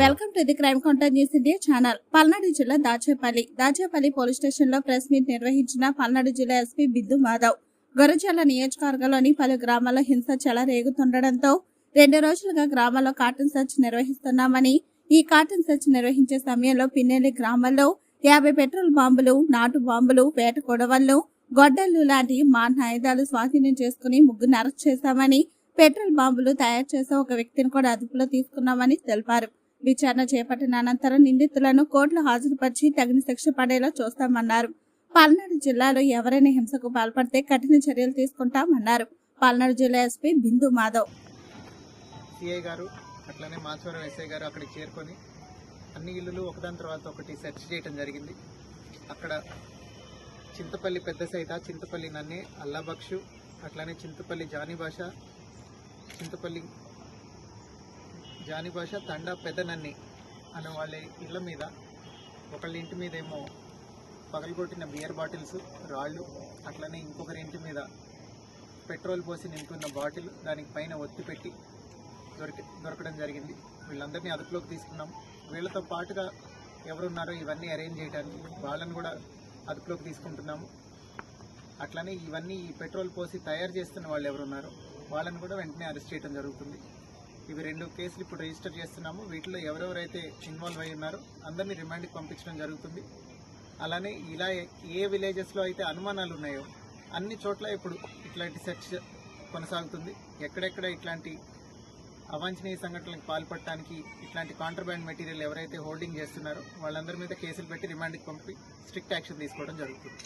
Welcome to the crime counter news India channel Palnadu జిల్లా Dachepalli. Dachepalli police స్టేషన్లో press meet నిర్వహించిన పల్నాడు జిల్లా ఎస్పీ బిద్దు మాధవ్. గొరజాల నియోజకవర్గంలోని పలు గ్రామాల్లో హింస చెలరేగుతుండటంతో రెండు రోజులుగా గ్రామాల్లో కాటన్ సెర్చ్ నిర్వహిస్తున్నామని ఈ కాటన్ సెర్చ్ నిర్వహించే సమయంలో పిన్నెల్లి గ్రామంలో యాభై పెట్రోల్ బాంబులు నాటు బాంబులు వేట కొడవళ్ళు గొడ్డళ్ళు లాంటి మారణాయుధాలు స్వాధీనం చేసుకుని ముగ్గురు అరెస్ట్ చేశామని పెట్రోల్ బాంబులు తయారు చేసే ఒక వ్యక్తిని కూడా అదుపులో తీసుకున్నామని తెలిపారు. విచారణ చేపట్టిన అనంతరం నిందితులను కోర్టులో హాజరుపరిచి తగిన శిక్ష పడేలా చూస్తామన్నారు. పల్నాడు జిల్లాలో ఎవరైనా హింసకు పాల్పడితే కఠిన చర్యలు తీసుకుంటామన్నారు. పల్నాడు జిల్లా ఎస్పీ బిందు మాధవ్. సిఐ గారు అట్లనే మాచవరం ఎస్ఐ గారు అక్కడికి చేరుకొని అన్ని ఇల్లులు ఒకదాని తర్వాత ఒకటి సెర్చ్ చేయడం జరిగింది. అక్కడ చింతపల్లి పెద్ద సైత చింతపల్లి నన్నే అల్లాబక్షు అట్లానే చింతపల్లి జానీ భాష చింతపల్లి జాని భాష తండా పెద్ద నన్ని అనే వాళ్ళ ఇళ్ళ మీద ఒకళ్ళ ఇంటి మీద ఏమో పగలగొట్టిన బియర్ బాటిల్స్ రాళ్ళు అట్లనే ఇంకొకరి ఇంటి మీద పెట్రోల్ పోసి నింపున్న బాటిల్ దానికి పైన ఒత్తి పెట్టి దొరికి దొరకడం జరిగింది. వీళ్ళందరినీ అదుపులోకి తీసుకున్నాం. వీళ్ళతో పాటుగా ఎవరున్నారో ఇవన్నీ అరేంజ్ చేయడానికి వాళ్ళని కూడా అదుపులోకి తీసుకుంటున్నాము అట్లనే ఇవన్నీ ఈ పెట్రోల్ పోసి తయారు చేస్తున్న వాళ్ళు ఎవరున్నారో వాళ్ళని కూడా వెంటనే అరెస్ట్ చేయడం జరుగుతుంది. ఇవి రెండు కేసులు ఇప్పుడు రిజిస్టర్ చేస్తున్నాము. వీటిలో ఎవరెవరైతే ఇన్వాల్వ్ అయి ఉన్నారో అందరినీ రిమాండ్కి పంపించడం జరుగుతుంది. అలానే ఇలా ఏ విలేజెస్లో అయితే అనుమానాలు ఉన్నాయో అన్ని చోట్ల ఇప్పుడు ఇట్లాంటి సెర్చ్ కొనసాగుతుంది. ఎక్కడెక్కడ ఇట్లాంటి అవాంఛనీయ సంఘటనలకు పాల్పడటానికి ఇట్లాంటి కాంట్రబ్యాండ్ మెటీరియల్ ఎవరైతే హోల్డింగ్ చేస్తున్నారో వాళ్ళందరి మీద కేసులు పెట్టి రిమాండ్కి పంపి స్ట్రిక్ట్ యాక్షన్ తీసుకోవడం జరుగుతుంది.